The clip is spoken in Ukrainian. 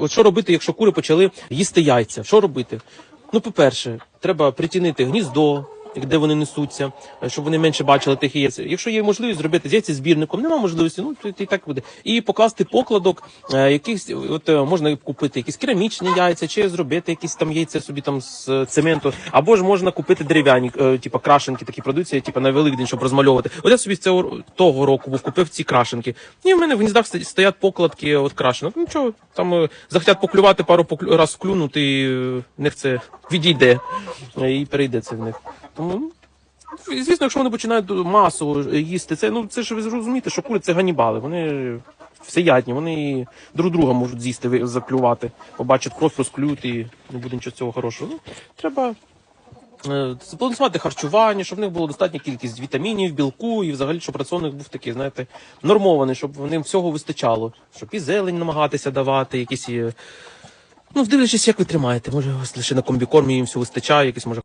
От що робити, якщо кури почали їсти яйця? Що робити? Ну, по-перше, треба притінити гніздо, де вони несуться, е, щоб вони менше бачили тих яєць. Якщо є можливість зробити з яйцезбірником, нема можливості, ну то і так буде. І покласти покладок, е, якихось, от е, можна купити якісь керамічні яйця, чи зробити якісь там яйця собі там з цементу, або ж можна купити дерев'яні, типу крашенки такі продаються, типу на Великдень, щоб розмальовувати. От я собі цього того року був купив ці крашенки. І в мене в гніздах стоять покладки от крашенок. Ну нічого, там захотять поклювати пару поклю... раз клюнути, і е, в них це відійде і перейде це в них. Звісно, якщо вони починають масово їсти це, ну це ж ви зрозумієте, що кури це ганібали. Вони всеядні, вони друг друга можуть з'їсти, заклювати, побачать кров, розклюють і не буде нічого цього хорошого. Ну, треба е, збалансувати харчування, щоб в них була достатня кількість вітамінів, білку і взагалі, щоб раціон був такий, знаєте, нормований, щоб ним всього вистачало, щоб і зелень намагатися давати, якісь. Ну, дивлячись, як ви тримаєте. Може, у вас лише на комбікормі їм все вистачає, якісь може